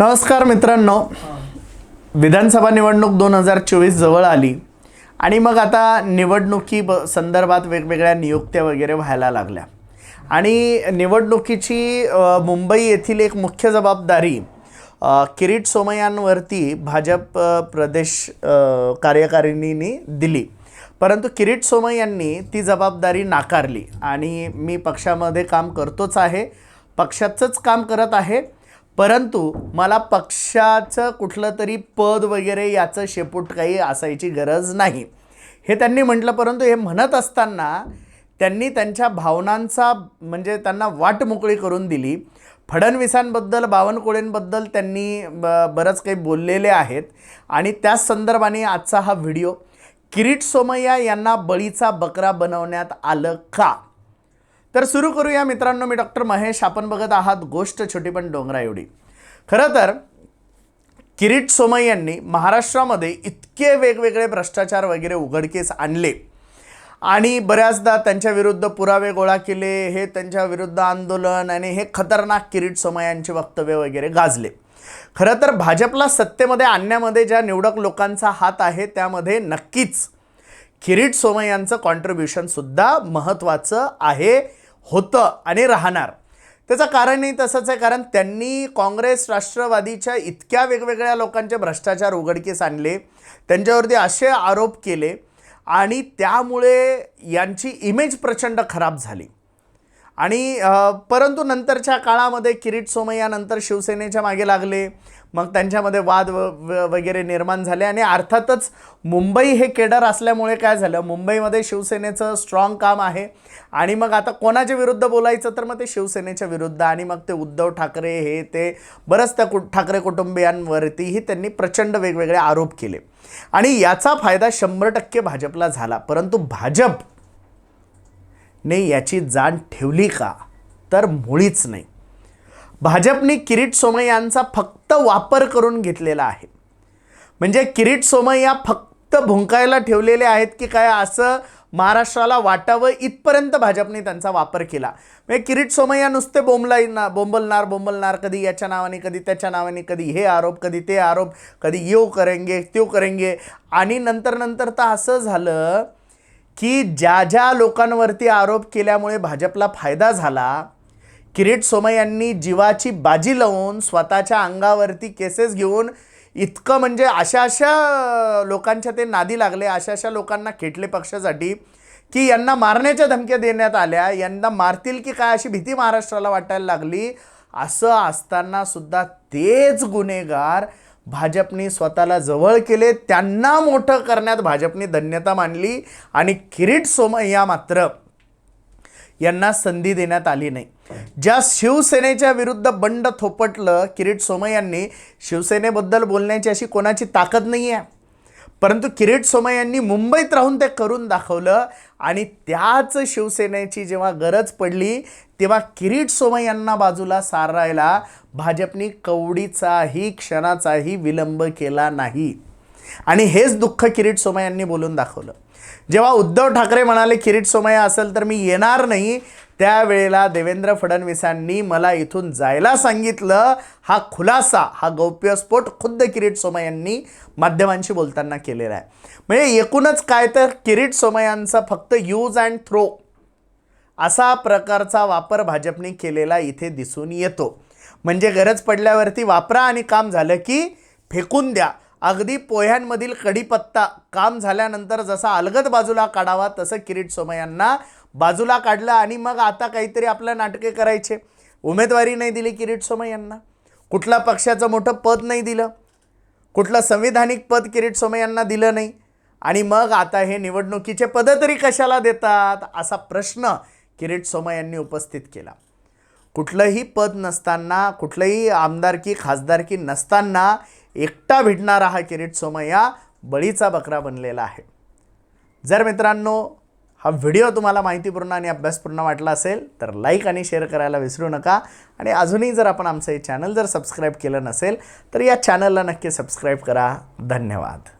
नमस्कार मित्रांनो. विधानसभा निवडणूक दोन हजार चोवीस जवळ आली आणि मग आता निवडणुकी ब संदर्भात वेगवेगळ्या नियुक्त्या वगैरे व्हायला लागल्या. आणि निवडणुकीची मुंबई येथील एक मुख्य जबाबदारी किरीट सोमय्यांवरती भाजप प्रदेश अ, कार्यकारिणीने दिली. परंतु किरीट सोमय यांनी ती जबाबदारी नाकारली. आणि मी पक्षामध्ये काम करतोच आहे. पक्षाचंच काम करत आहे. परंतु मला पक्षाचं कुठलं तरी पद वगैरे याचं शेपूट काही असायची गरज नाही. हे त्यांनी म्हटलं परंतु हे म्हणत असताना त्यांनी त्यांच्या भावनांचा म्हणजे त्यांना वाट मोकळी करून दिली. फडणवीसांबद्दल बावनकुळेंबद्दल त्यांनी ब बरंच काही बोललेले आहेत. आणि त्याच संदर्भाने आजचा हा व्हिडिओ किरीट सोमय्या यांना बळीचा बकरा बनवण्यात आलं का? तर सुरू करूया मित्रांनो मी डॉक्टर महेश. आपण बघत आहात गोष्ट छोटी पण डोंगरा एवढी. खरं तर किरीट सोमय यांनी महाराष्ट्रामध्ये इतके वेगवेगळे भ्रष्टाचार वगैरे उघडकीस आणले आणि बऱ्याचदा त्यांच्या विरुद्ध पुरावे गोळा केले हे त्यांच्या विरुद्ध आंदोलन आणि हे खतरनाक किरीट सोमयांचे वक्तव्य वगैरे गाजले. खरं तर भाजपला सत्तेमध्ये आणण्यामध्ये ज्या निवडक लोकांचा हात आहे त्यामध्ये नक्कीच किरीट सोमय यांचं कॉन्ट्रीब्युशनसुद्धा महत्त्वाचं आहे. होतं आणि राहणार. त्याचं कारणही तसंच आहे. कारण त्यांनी काँग्रेस राष्ट्रवादीच्या इतक्या वेगवेगळ्या लोकांचे भ्रष्टाचार उघडकीस आणले. त्यांच्यावरती असे आरोप केले आणि त्यामुळे यांची इमेज प्रचंड खराब झाली. आणि परंतु नंतरच्या काळामध्ये किरीट सोमय्या नंतर शिवसेनेच्या मागे लागले. मग त्यांच्यामध्ये वाद व वगैरे निर्माण झाले आणि अर्थातच मुंबई हे केडर असल्यामुळे काय झालं? मुंबईमध्ये शिवसेनेचं स्ट्रॉंग काम आहे. आणि मग आता कोणाच्या विरुद्ध बोलायचं? तर मग ते शिवसेनेच्या विरुद्ध आणि मग ते उद्धव ठाकरे हे ते बरंच त्या कु ठाकरे कुटुंबियांवरतीही त्यांनी प्रचंड वेगवेगळे आरोप केले. आणि याचा फायदा शंभर टक्के भाजपला झाला. परंतु भाजप ने याची जाण ठेवली का? तर मुळीच नाही. भाजपने किरीट सोमय्यांचा फक्त वापर करून घेतलेला आहे. म्हणजे किरीट सोमय्या फक्त भुंकायला ठेवलेले आहेत की काय असं महाराष्ट्राला वाटावं इथपर्यंत भाजपने त्यांचा वापर केला. म्हणजे किरीट सोमय्या नुसते बोंबलाई ना बोंबलणार बोंबलणार कधी याच्या नावाने कधी त्याच्या नावाने कधी हे आरोप कधी ते आरोप कधी येऊ करेंगे त्यो करेंगे. आणि नंतर नंतर तर असं झालं की ज्या ज्या लोकांवरती आरोप केल्यामुळे भाजपला फायदा झाला किरीट सोमय यांनी जीवाची बाजी लावून स्वतःच्या अंगावरती केसेस घेऊन इतकं म्हणजे अशा अशा लोकांच्या ते नादी लागले अशा अशा लोकांना खेटले पक्षासाठी की यांना मारण्याच्या धमक्या देण्यात आल्या यांना मारतील की काय अशी भीती महाराष्ट्राला वाटायला लागली असं असताना सुद्धा तेच गुन्हेगार भाजपने स्वतःला जवळ केले त्यांना मोठं करण्यात भाजपने धन्यता मानली आणि किरीट सोमय्या मात्र यांना संधी देण्यात आली नाही. ज्या शिवसेनेच्या विरुद्ध बंड थोपटलं किरीट सोमय यांनी शिवसेनेबद्दल बोलण्याची अशी कोणाची ताकद नाही आहे परंतु किरीट सोमय यांनी मुंबईत राहून ते करून दाखवलं आणि त्याच शिवसेनेची जेव्हा गरज पडली तेव्हा किरीट सोमय यांना बाजूला सारायला भाजपने कवडीचाही क्षणाचाही विलंब केला नाही. आणि हेच दुःख किरीट सोमय यांनी बोलून दाखवलं. जेव्हा उद्धव ठाकरे म्हणाले किरीट सोमय्या असेल तर मी येणार नाही त्यावेळेला देवेंद्र फडणवीसांनी मला इथून जायला सांगितलं. हा खुलासा हा गौप्यस्फोट खुद्द किरीट सोमय यांनी माध्यमांशी बोलताना केलेला आहे. म्हणजे एकूणच काय तर किरीट सोमयांचा फक्त यूज अँड थ्रो असा प्रकारचा वापर भाजपने केलेला इथे दिसून येतो. म्हणजे गरज पडल्यावरती वापरा आणि काम झालं की फेकून द्या. अगदी पोह्यांमधील कढीपत्ता काम झाल्यानंतर जसा अलगद बाजूला काढावा तसं किरीट सोमयांना बाजूला काढलं आणि मग आता काहीतरी आपलं नाटके करायचे. उमेदवारी नाही दिली किरीट सोमय्यांना कुठल्या पक्षाचं मोठं पद नाही दिलं. कुठलं संविधानिक पद किरीट सोमय्यांना दिलं नाही. आणि मग आता हे निवडणुकीचे पदं तरी कशाला देतात असा प्रश्न किरीट सोमय्यांनी उपस्थित केला. कुठलंही पद नसताना कुठलंही आमदारकी खासदारकी नसताना एकटा भिडणारा हा किरीट सोमय्या बळीचा बकरा बनलेला आहे. जर मित्रांनो हा व्हिडिओ तुम्हाला माहितीपूर्ण आणि अभ्यासपूर्ण वाटला असेल तर लाईक आणि शेअर करायला विसरू नका. आणि अजूनही जर आपण आमचं हे चॅनल जर सबस्क्राईब केलं नसेल तर या चॅनलला नक्की सबस्क्राईब करा. धन्यवाद.